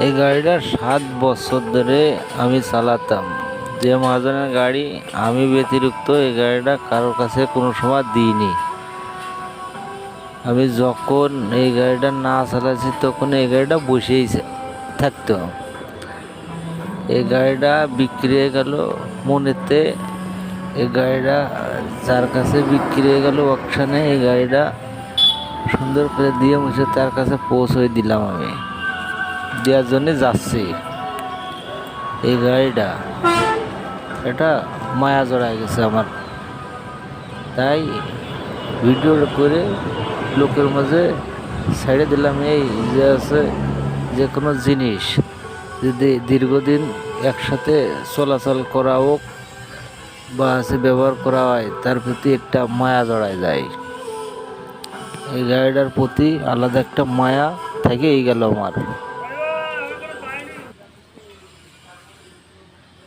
এই গাড়িটা সাত বছর ধরে আমি চালাতাম। যে মহাজনের গাড়ি আমি ব্যতিরিক্ত এই গাড়িটা কারোর কাছে কোনো সময় দিইনি। আমি যখন এই গাড়িটা না চালাচ্ছি তখন এই গাড়িটা বসেই থাকতো। এই গাড়িটা বিক্রি হয়ে গেল মনেতে। এই গাড়িটা যার কাছে বিক্রি হয়ে গেল অকশানে এই গাড়িটা সুন্দর করে দিয়ে মুছে তার কাছে পৌঁছে দিলাম আমি। দেওয়ার জন্য যাচ্ছি। এই গাড়িটা, এটা মায়া জড়ায় গেছে আমার। তাই ভিডিও করে লোকের মাঝে ছেড়ে দিলাম এই যে আছে যে কোনো জিনিস। যদি দীর্ঘদিন একসাথে চলাচল করা হোক বা আছে ব্যবহার করা হয়, তার প্রতি একটা মায়া জড়ায় যায়। এই গাড়িটার প্রতি আলাদা একটা মায়া থেকেই গেল আমার।